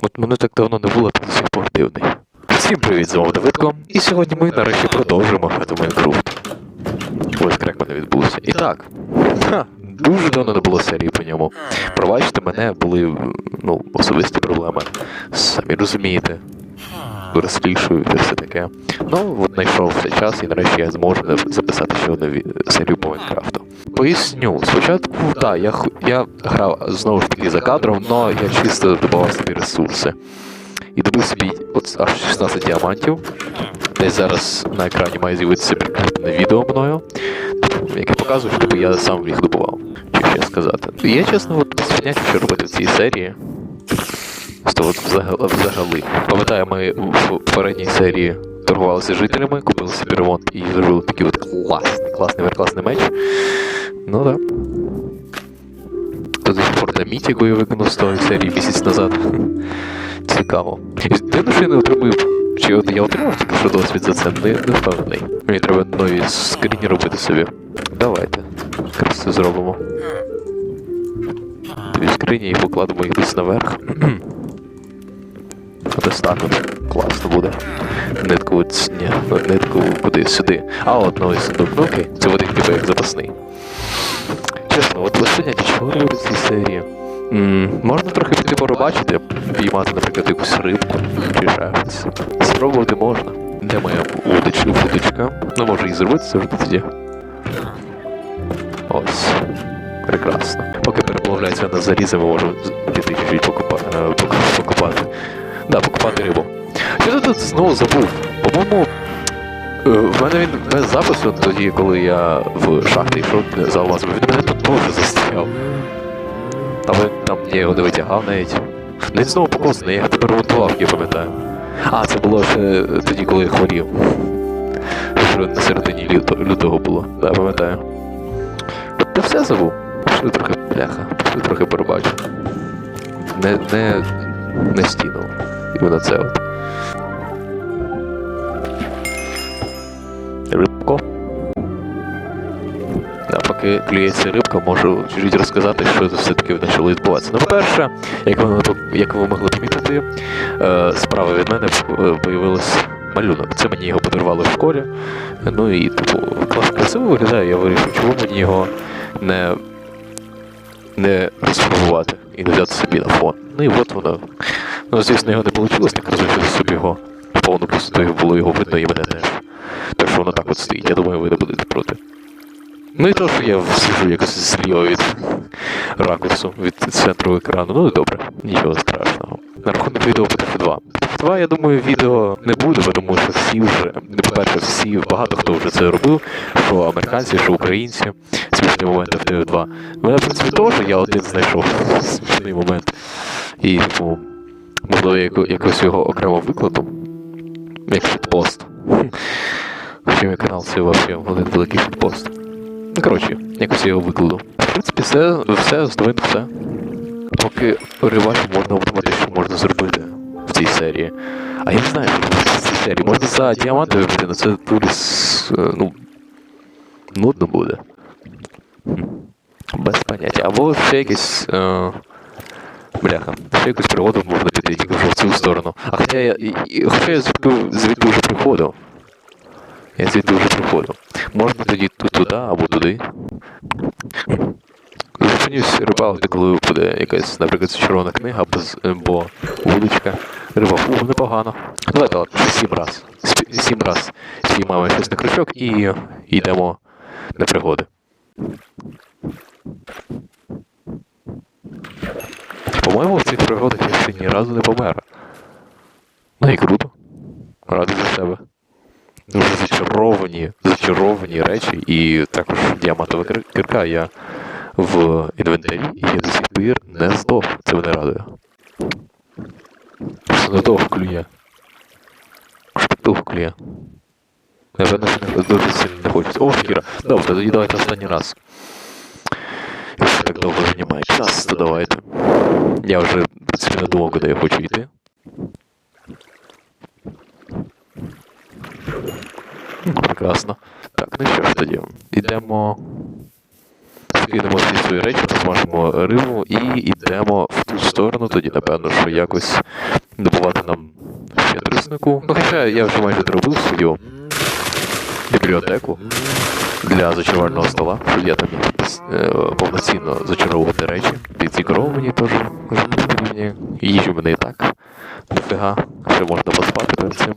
От мене так давно не було, ти до сих пор дивний. Всім привіт, з вами Давидко. І сьогодні ми нарешті продовжуємо грати в Майнкрафт. Ось крек мене відбувся. І так. Ха, дуже давно не було серії по ньому. Пробачте, мене були ну, особисті проблеми. Самі розумієте. Розслішую і все таке. Ну, от знайшов цей час і нарешті я зможу записати ще одну серію по Майнкрафту. Поясню, спочатку, так, я, х- я грав знову ж таки за кадром, але я чисто додавав собі ресурси. І добив собі от аж 16 діамантів. Десь зараз на екрані має з'явитися прикріплене відео мною, яке показує, що я сам їх добував. Чи ще сказати. Я чесно, от без поняття, що робити в цій серії. Просто от взагал- взагалі. Пам'ятаю, ми в попередній серії торгувалися жителями, купили собі ремонт і зробили такий от класний, класний веркласний меч. Ну так. Да. Тут фортаміт, яку я виконав з тої серії місяць назад. Цікаво. Дивно, що я не отримую. Чи от я отримав тільки що досвід за це, не, не впевнений. Мені треба нові скріні робити собі. Давайте. Якраз це зробимо. Дві скрині і покладемо їх десь наверх. Ось так от. Класно буде. Нитку ні, ну, нитку куди? Сюди. А, от новий сундук. Ну окей, це буде типу як запасний. Чесно, от лише чого в цій серії? М, можна трохи піти порибачити, піймати, наприклад, якусь рибку чи щось. Спробувати можна. Де моя удочка? Ну, може і зробити завжди тоді. Ось. Прекрасно. Поки переплавляється на зарізи, ми можемо піти чуть-чуть покупа, е, покупати. Да, покупати рибу. Що ти тут знову забув? По-моєму, е, в мене він без запису тоді, коли я в шахті йшов за алмазами, він мене тут теж застряв. Але там я його не витягав навіть. Ну, Він знову покосаний, я його тепер ремонтував, я пам'ятаю. А, це було ще тоді, коли я хворів. Що на середині лютого було. Да, пам'ятаю. Та все забув. Пішли трохи бляха, пішли трохи перебачу. Не, не, не стіну. Іменно це от. Рибко. Да, поки клюється рибка, можу чуть розказати, що це все-таки почало відбуватися. Ну, по-перше, як ви, як ви могли помітити, е, справа від мене е, появилась малюнок. Це мені його подарували в школі. Ну і типу, клас красиво виглядає, я вирішив, чому мені його не, не розфарбувати і не взяти собі на фон. Ну і от воно. Ну, звісно, його не вийшло так розвити собі його. Повну пустотою було його видно і мене теж. Так що воно так от стоїть. Я думаю, ви не будете проти. Ну і то, що я сижу якось зліва від ракурсу, від центру екрану. Ну і добре, нічого страшного. На рахунок відео по TF2. TF2, я думаю, відео не буде, тому що всі вже, ну, по-перше, всі, багато хто вже це робив, що американці, що українці, смішні моменти в TF2. Мене, в принципі, теж я один знайшов смішний момент. І, типу, можливо, яко- якось його окремо викладу, як пост. Хоча мій канал це взагалі один великий пост. Ну, коротше, якось я його викладу. В принципі, все, все, здовин все. Поки ревайв можна обдумати, що можна зробити в цій серії. А я не знаю, що в цій серії. Можна за діаманти вибити, але це с- е, ну, нудно буде. Без поняття. Або ще якесь. Е... Бляха, ще якусь пригоду можна піти тільки в цю сторону. А хоча я. Хоча я звідти вже приходив. Я звідти вже приходив. Можна тоді тут туди або туди. Зупинюсь рибалити, коли буде якась, наприклад, червона книга або, або вудочка. Риба, у, непогано. Давайте ладно, ще сім раз. Сім раз спіймаємо щось на крючок і йдемо на пригоди. По-моєму, в цих пригодах я ще ні разу не помер. Ну і круто. Радий за себе. Дуже зачаровані, зачаровані речі, і також діамантова кирка я в інвентарі, і я до сих пір не здох. Це мене радує. Просто надовго клює. Аж так клює. Напевно, що не- дуже сильно не хочеться. О, шкіра. Добре, тоді давайте останній раз. Якщо так довго займає час, то давайте. Я вже не думав, куди я хочу йти. Прекрасно. Так, ну що ж тоді. Йдемо. Скинемо всі свої речі, посмажимо рибу і йдемо в ту сторону, тоді, напевно, що якось добувати нам ще триснику. Ну, хоча я вже майже доробив свою бібліотеку для зачарувального стола, щоб я там е, повноцінно зачаровувати речі. Під ці корови мені теж потрібні. Їжі мене і так. Дофіга. Ще можна поспати перед цим.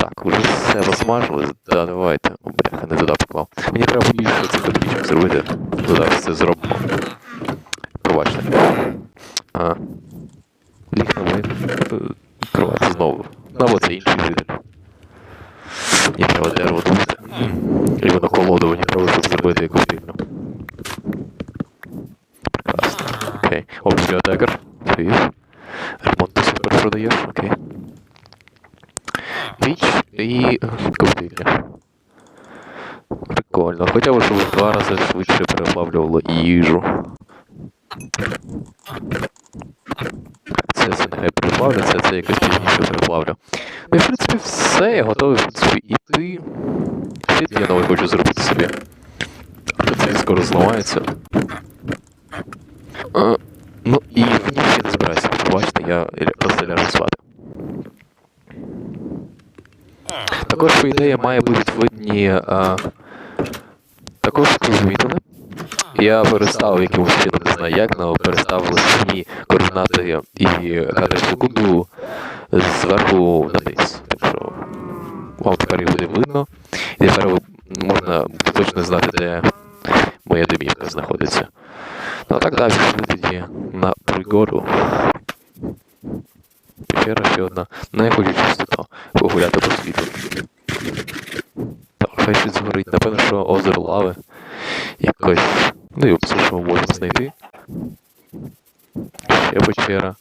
Так, уже все розсмажили. Да, давайте. О, бляха, не туди поклав. Мені треба більше цих таблічок зробити. Ну, це зробимо. Пробачте. А. Ліг на мою кровать знову. Ну, або це інший житель. Мені треба дерево добути. І воно колоду, мені треба щоб зробити як потрібно. Прекрасно. Окей. О, бібліотекар. Привіт. Ремонт ти супер продаєш, окей. Піч і ковтильня. Прикольно. Хоча б, щоб в два рази швидше переплавлювало їжу. Це нехай переплавляться, це якось пізніше переплавлю. Ну і в принципі все, я готовий в принципі іти. Світ я новий хочу зробити собі. Це скоро зламається. А, ну і в ній ще не збираюся. Побачите, я ля- просто ляжу спати. Також, по ідеї, має бути видні. А, також замітили. Я переставив якимось чином, не знаю як, але переставив самі координати і кадри в секунду зверху на низ. Так що вам тепер їх буде видно. І тепер можна точно знати, де моя домівка знаходиться. Ну а так далі тоді на пригоду. Печера ще одна. Ну я хочу чисто погуляти по світу. Хай щось згорить. Напевно, що озеро лави. Якось. Ну і все, що ми можемо знайти. Ще печера.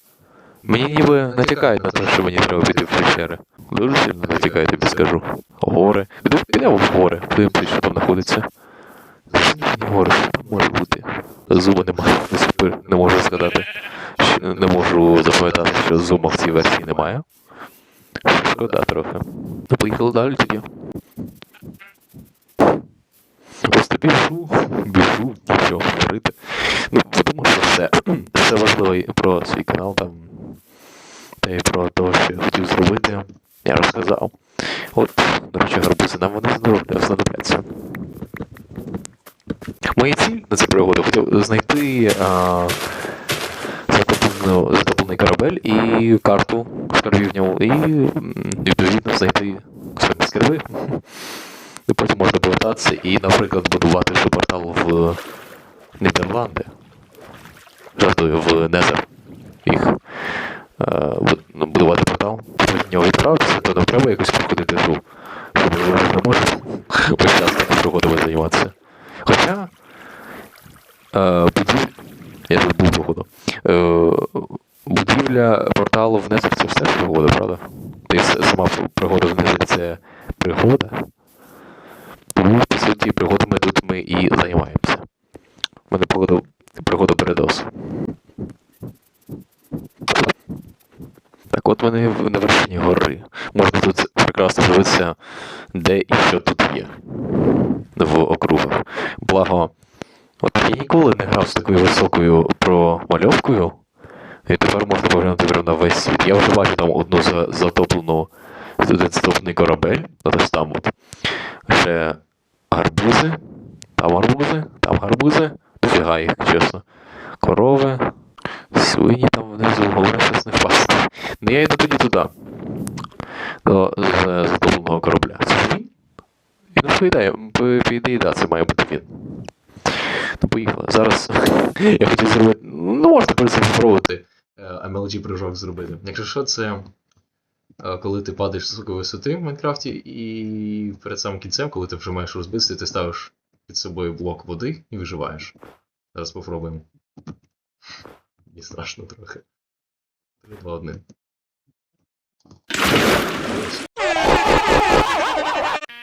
Мені ніби натякають на те, що мені треба піти в печери. Дуже сильно натякають, тобі скажу. Гори. Підемо- в гори, подивимося, що там знаходиться. Сніжні гори, що там може бути? Зума немає, не можу згадати. Не можу запам'ятати, що зума в цій версії немає. Шкода трохи. Ну, поїхали далі тоді. Біжу, біжу, нічого говорити. Ну, тому що все. Все важливо і про свій канал там. Та й про те, що я хотів зробити. Я розказав. От, до речі, гарбузи нам вони знадобляться. Моя ціль на цю пригоду хотів знайти а, затоплений корабель і карту скарбів в ньому, і відповідно знайти скарби. І потім можна повертатися і, наприклад, будувати вже портал в Нідерланди. Жартую, в Незер. Їх. Е, бу- ну, будувати портал, потім в нього відправитися, то нам треба якось проходити гру. Щоб ми вже не можемо почати пригодами займатися. Хоча. Е, будів... Я тут був походу. Е, будівля порталу в Незер це ж теж пригода, правда? Та й с- сама пригода в Незер це пригода. Тому, по суті, пригодами тут ми і займаємося. У мене пригода, пригода передос. Так от вони в- на вершині гори. Можна тут прекрасно дивитися, де і що тут є в округах. Благо, от я ніколи не грав з такою високою промальовкою, і тепер можна поглянути прямо на весь світ. Я вже бачу там одну за- затоплену, затоплений корабель, ось там от. Ще гарбузи, там гарбузи, там гарбузи, дофіга їх, чесно. Корови, свині там внизу, головне щось не впасти. Ну я йду тоді туди. До затопленого корабля. Це ж він? І ідеї, по, по ідеї, да, це має бути він. Ну, поїхали. Зараз я хотів зробити. Ну, можна принципі спробувати MLG прыжок зробити. Якщо що, це е, коли ти падаєш з високої висоти в Майнкрафті, і перед самим кінцем, коли ти вже маєш розбитися, ти ставиш під собою блок води і виживаєш. Зараз попробуємо. Мені страшно трохи. 3, 2, 1.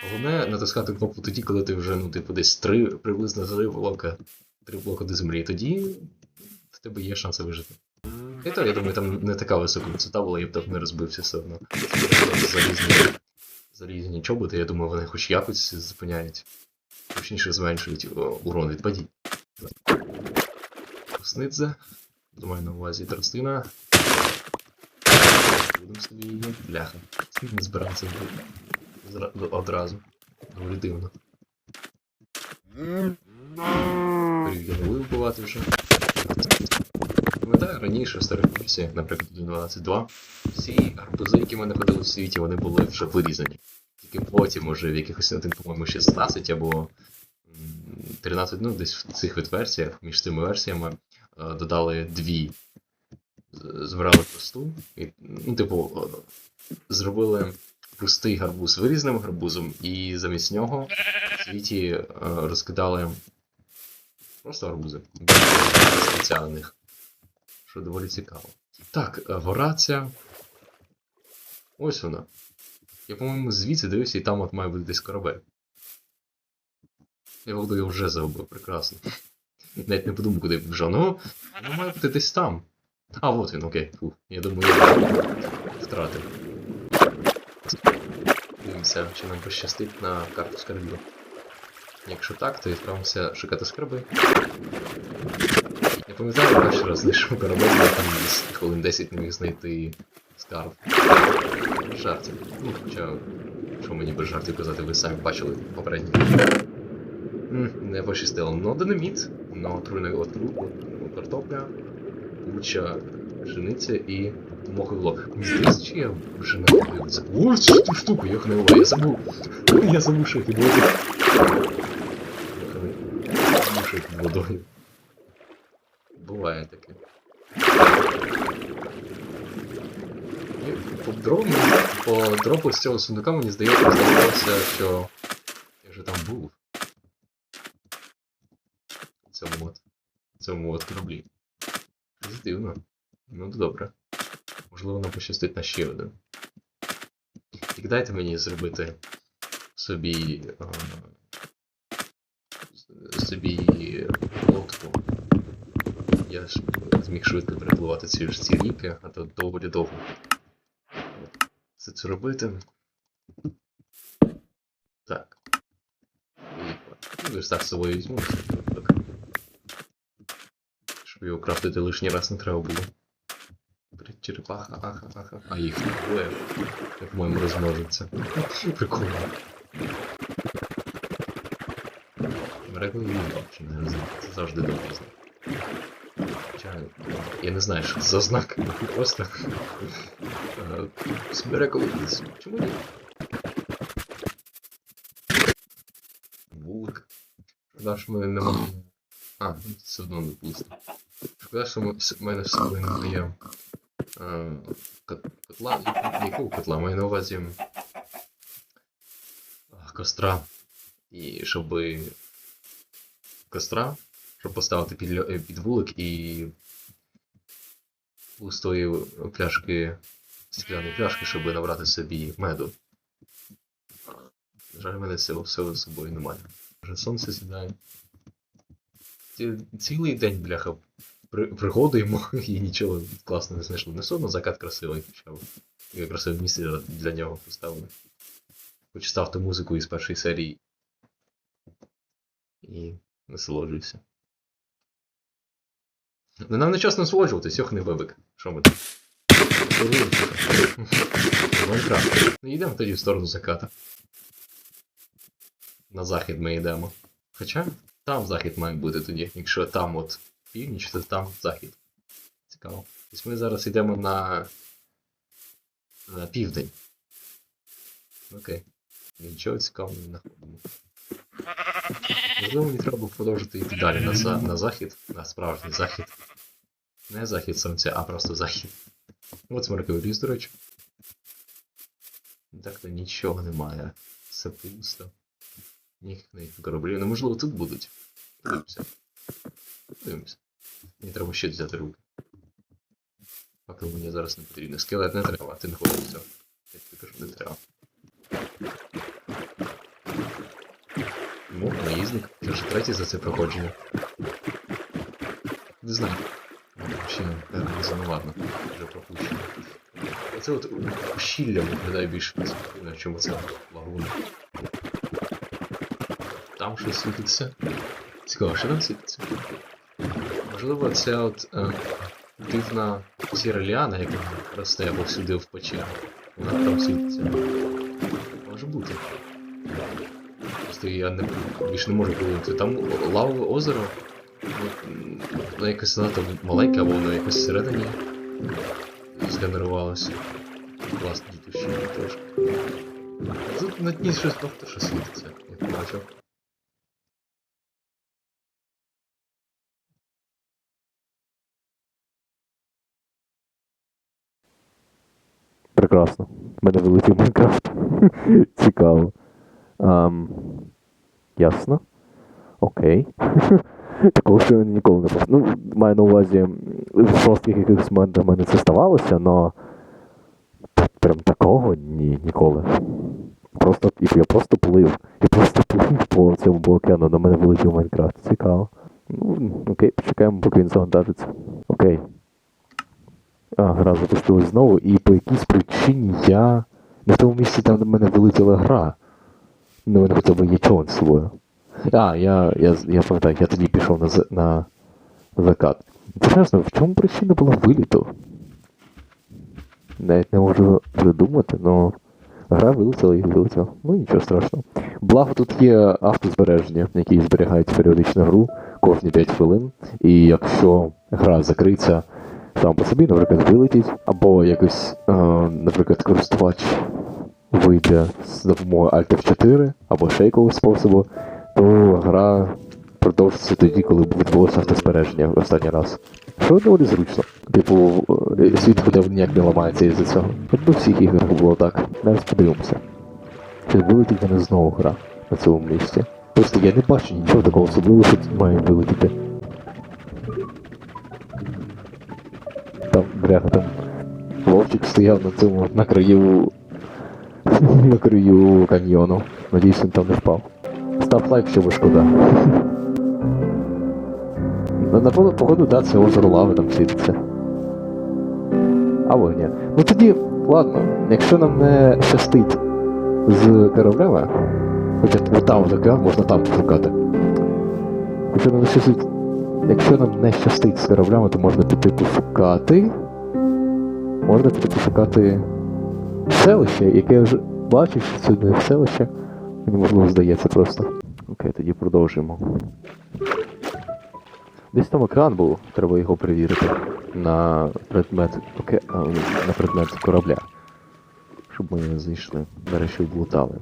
Головне натискати кнопку тоді, коли ти вже, ну, типу, десь 3 приблизно 3 блока три блоки до землі, тоді в тебе є шанси вижити. То, я думаю, там не така висока висота була, я б так не розбився все одно. Залізні, залізні чоботи, я думаю, вони хоч якось зупиняють. Точніше зменшують урон від падінь. Снидзе. Думаю, на увазі тростина. Будемо собі її. Бляха. Не збирався одразу. Доволі дивно. Перевірили вбивати вже. Пам'ятаю, раніше в старих версіях, наприклад, 1.12.2, всі гарбузи, які в мене ходили в світі, вони були вже вирізані. Тільки потім, уже в якихось, один, по-моєму, 16 або 13, ну, десь в цих от версіях, між цими версіями, е, додали дві. Збирали просту, і, ну, типу, е, зробили простий гарбуз вирізаним гарбузом, і замість нього в світі е, розкидали просто гарбузи. Спеціальних. Що доволі цікаво. Так, е, гора. Ось вона. Я, по-моєму, звідси дивився, і там от має бути десь корабель. Я воду його вже загубив, прекрасно. Навіть не подумав, куди побіжав. Ну, воно має бути десь там. А, от він, окей. Фу. Я думаю, я втратив. Дивимося, чи нам пощастить на карту скарбів. Якщо так, то відправимося шукати скарби. Я пам'ятаю, перший раз знайшов корабель, я там хвилин 10 не міг знайти скарб. Жартів. Ну, хоча, що мені без жартів казати, ви самі бачили попередній. М, Не пощастило. Но динаміт, но отруйний отру, картопля, куча пшениця і лоб. Мені здається, чи я вже не це. Ось цю штуку, я гнила, я забув. Я забув, що під водою. Я забув, що під водою. Буває таке. І по дропу, по дропу з цього сундука мені здається, здавалося, що я вже там був. Цьому от. Цьому от кораблі. Щось дивно. Ну добре. Можливо, нам пощастить на ще один. Тільки дайте мені зробити собі. А, собі лодку. Я ж зміг швидко перепливати ці ж ці ріки, а то доволі довго. Все це робити. Так. Ну, верстак з собою візьму. Так. Щоб його крафтити лишній раз не треба було. Блядь, Черепаха, аха, аха. А їх двоє. Я, по-моєму, розмножиться. Прикольно. Регулюємо, чи не знаю. Це завжди добре знак. Я не знаю, що це за знак. Просто. Е, Збере колись. Чому ні? Вулик. Шкода, що ми не могли. А, все одно не пусто. Шкода, що в мене з собою немає. е, Котла. Якого котла? Маю на увазі. Костра. І щоби костра, щоб поставити під, під вулик і пустої пляшки, стекляної пляшки, щоб набрати собі меду. На жаль, в мене всього, всього з собою немає. Вже сонце сідає. Ці- Цілий день, бляха, при, пригодуємо і нічого класного не знайшли. Не все закат красивий, б. Красиве місце для- нього поставили. Хоч ставте музику із першої серії. І насолоджуйся. Ну нам не час насолоджуватись, йох не вивик. Що ми там? Майнкрафт. Ну йдемо тоді в сторону заката. На захід ми йдемо. Хоча там захід має бути тоді. Якщо там от північ, то там захід. Цікаво. Тобто ми зараз йдемо на. на південь. Окей. Нічого цікавого не знаходимо. Можливо, мені треба продовжити йти далі на, на захід, на справжній захід. Не захід сонця, а просто захід. От смерковий ліс. Так то нічого немає. Все пусто. Ніяких кораблів. Ну, можливо, тут будуть. Подивимося. Подивимося. Мені треба ще взяти руки. Факел мені зараз не потрібно. Скелет не треба, ти не хочеш все. Я тобі кажу, не треба. Ну, наїзник. Це вже третій за це проходження. не знаю. Ще не ладно, вже пропущено. Оце от ущілля виглядає більш перспективно, чому це лагуна. Там щось світиться. Цікаво, що там світиться? Можливо, це от е, дивна сіра ліана, яка росте повсюди в печерах. Вона там світиться. Може бути. Просто я не, більше не можу подивитися. Там лавове озеро. Воно якось занадто маленьке, або воно якось всередині згенерувалося. Класно дідущина трошки. Тут на дні щось багато що світиться, як бачив. Прекрасно. В мене вилетів Майнкрафт. Цікаво. Ам, ясно. Окей. Такого ще ніколи не було. Ну, маю на увазі, в жорстких якихось моментах в мене це ставалося, але прям такого ні, ніколи. Просто, я просто плив. Я просто плив по цьому по океану, на мене вилетів Майнкрафт. Цікаво. Ну, окей, почекаємо, поки він завантажиться. Окей. А, гра запустилась знову, і по якійсь причині я. В тому місці там на мене вилетіла гра. Ну, мене хоча б є човен собою. А, я, я, я пам'ятаю, я тоді пішов на, на закат. Інтересно, в чому причина була виліту? Навіть не можу придумати, але гра вилетіла і вилетіла. Ну нічого страшного. Благо тут є автозбереження, які зберігають періодично гру кожні 5 хвилин. І якщо гра закриться сам по собі, наприклад, вилетить, або якось, е, наприклад, користувач вийде з допомогою Alt F4 або ще якогось способу, то гра продовжиться тоді, коли відбулося автозбереження в останній раз. Що доволі зручно. Типу, е, світ буде ніяк не ламається із-за цього. От в всіх іграх було так. Зараз подивимося. Чи вилетить мене знову гра на цьому місці? Просто я не бачу нічого такого особливого, що має вилетіти. Там, бляха, там Вовчик стояв на цьому, на краю. на краю каньйону. Надіюсь, він там не впав. Став лайк, що шкода. Ну, напевно, походу, да, це озеро лави там світиться. Або ні. Ну тоді, ладно, якщо нам не щастить з кораблями, хоча там от океан, можна там пошукати. Якщо нам не щастить, якщо нам не щастить з кораблями, то можна піти пошукати. Можна піти пошукати селище, яке я вже бачив, що це не селище. Можливо здається просто. Окей, тоді продовжуємо. Десь там екран був, треба його перевірити на предмет оке... а, на предмет корабля. Щоб ми не зайшли. Нарешті облутали.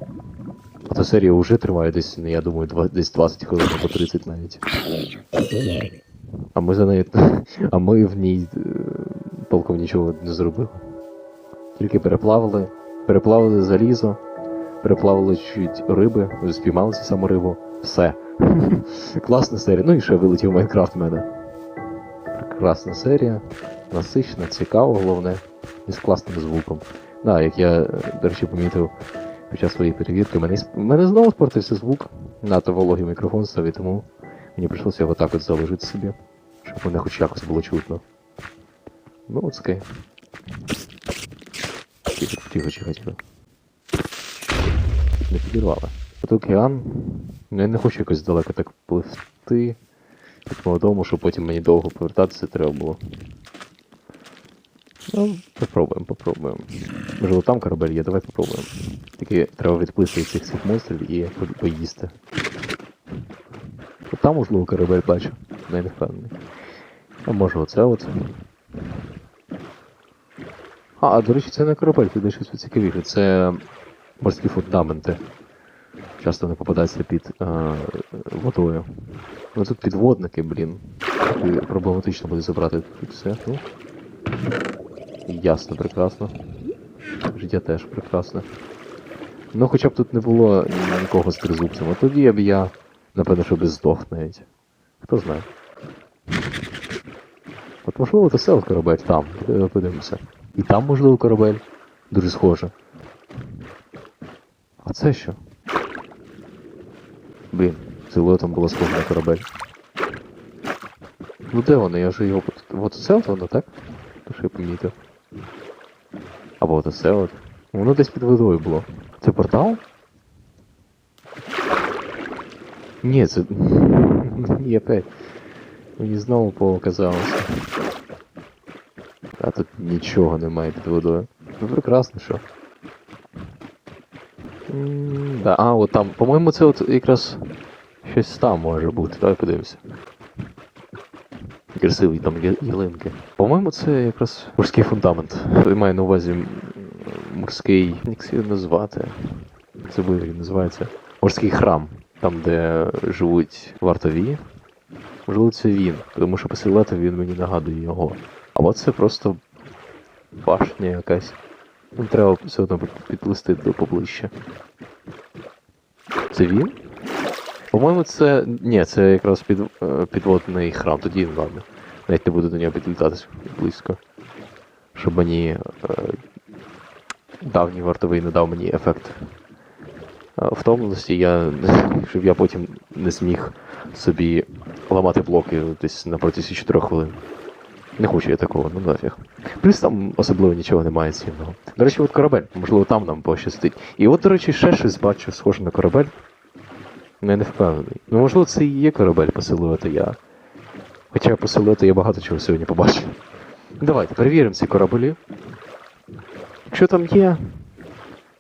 А та серія вже триває десь, ну, я думаю, два, десь 20 хвилин або 30 навіть. А ми за нею. А ми в ній е, толком нічого не зробили. Тільки переплавили, переплавили залізо, переплавили чуть риби, спіймали цю саму рибу. Все. Класна серія. Ну і ще вилетів Майнкрафт в мене. Прекрасна серія, насична, цікава, головне, і з класним звуком. Да, як я, до речі, помітив під час своєї перевірки, мене, мене знову спортився звук, надто вологий мікрофон став, і тому мені прийшлося його так от заложити собі, щоб мене хоч якось було чутно. Ну, от таке. Тихо, тихо, тихо, тихо. Не підірвали. Океан. Ну я не хочу якось далеко так пливти. Як молодому, щоб потім мені довго повертатися треба було. Ну, попробуємо, попробуємо. Можливо, там корабель є, давай попробуємо. Тільки треба відплисти від цих всіх монстрів і поїсти. Там, можливо, корабель бачу. Ну, не впевнений. А може оце от. А, до речі, це не корабель, тут щось цікавіше. Це морські фундаменти. Часто не попадаються під е, водою. Ну тут підводники, блін. І Проблематично буде забрати тут все. Ну. Ясно, прекрасно. Життя теж прекрасне. Ну хоча б тут не було нікого з тризубцем, а тоді б я, напевно, що би здох навіть. Хто знає. От можливо це село корабель там, е, подивимося. І там можливо корабель. Дуже схоже. Це що? Блін, силуетом було схоже на корабель. Ну де воно? Я вже його. пот- От це от воно, так? Що я помітив. Або от це от. Воно десь під водою було. Це портал? Ні, це. Ні, опять. Мені знову показалося. А тут нічого немає під водою. Ну прекрасно, що. Да, а, от там, по-моєму, це от якраз щось там може бути. Давай подивимося. Красиві там ялинки. По-моєму, це якраз морський фундамент. Я маю на увазі морський. Як це назвати? Це як називається. Морський храм. Там, де живуть вартові. Можливо, це він, тому що по він мені нагадує його. Або це просто башня якась. Треба все одно підплисти до поближче. Це він? По-моєму, це. Ні, це якраз під, е, підводний храм, тоді ладно. Навіть не буду до нього підлітатись близько. Щоб мені е, давній вартовий не дав мені ефект е, втомленості, я, щоб я потім не зміг собі ламати блоки десь на протязі 4 хвилин. Не хочу я такого, ну нафіг. Плюс там особливо нічого немає цінного. До речі, от корабель, можливо, там нам пощастить. І от, до речі, ще щось бачу, схоже на корабель. Ну, Я не впевнений. Ну, можливо, це і є корабель по силуету я. Хоча по силуету я багато чого сьогодні побачив. Давайте перевіримо ці кораблі. Якщо там є.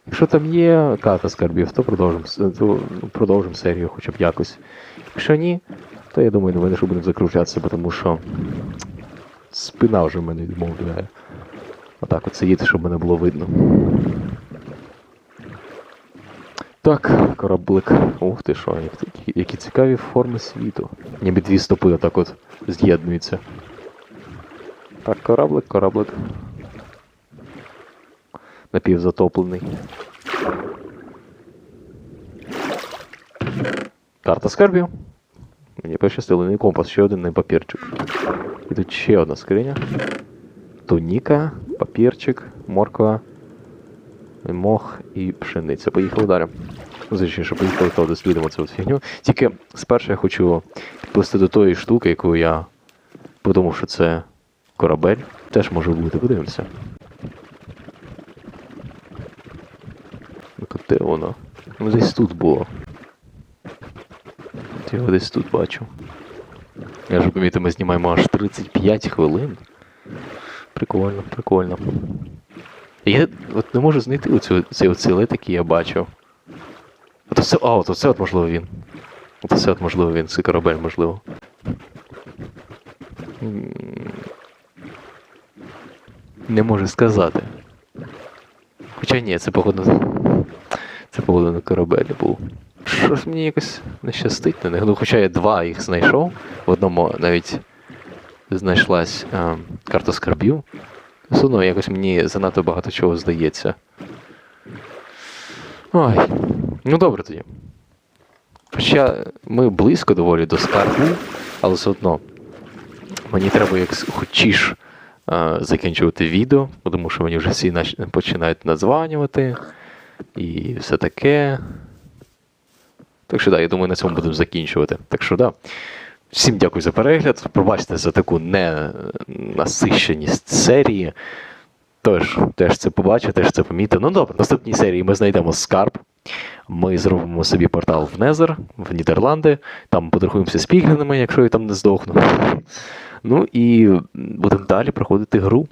Якщо там є карта скарбів, то продовжимо, то серію хоча б якось. Якщо ні, то я думаю, новини, що будемо закручатися, тому що спина вже мене відмовляє. Отак от сидіти, щоб мене було видно. Так, кораблик. Ух ти що, як які цікаві форми світу. Ніби дві стопи отак от з'єднуються. Так, кораблик, кораблик. Напівзатоплений. Карта скарбів. Мені пощастило, не компас, ще один не папірчик. І тут ще одна скриня. Туніка, папірчик, морква, мох і пшениця. Поїхали далі. Звичайно, поїхали, то дослідимо цю фігню. Тільки спершу я хочу підплисти до тої штуки, яку я подумав, що це корабель. Теж може бути, подивимося. Де воно? Ну десь тут було. Я його десь тут бачу. Я ж помітив, ми знімаємо аж 35 хвилин. Прикольно, прикольно. Я от не можу знайти оцю, цей оцілет, який я бачив. Ото це, а, ото це от можливо він. Ото це от можливо він, це корабель, можливо. Не можу сказати. Хоча ні, це походу. Це походу на корабелі був. Щось мені якось не щастить на них. Ну, хоча я два їх знайшов. В одному навіть знайшлась е, карта скарбів. Все одно якось мені занадто багато чого здається. Ой. Ну добре тоді. Хоча ми близько доволі до скарбу, але все одно мені треба як хочеш закінчувати відео, тому що мені вже всі починають надзванювати і все таке. Так що да, я думаю, на цьому будемо закінчувати. Так що да. Всім дякую за перегляд. Пробачте за таку ненасищеність серії. Тож, теж це побачив, теж це помітив. Ну добре, в наступній серії ми знайдемо скарб. Ми зробимо собі портал в Незер, в Нідерланди, там поторгуємося з піглінами, якщо я там не здохну. Ну і будемо далі проходити гру.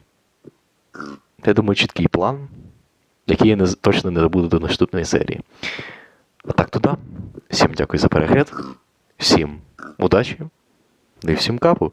Я думаю, чіткий план, який я не, точно не забуду до наступної серії. А так то да. Всім дякую за перегляд. Всім удачі. Ну і всім капу.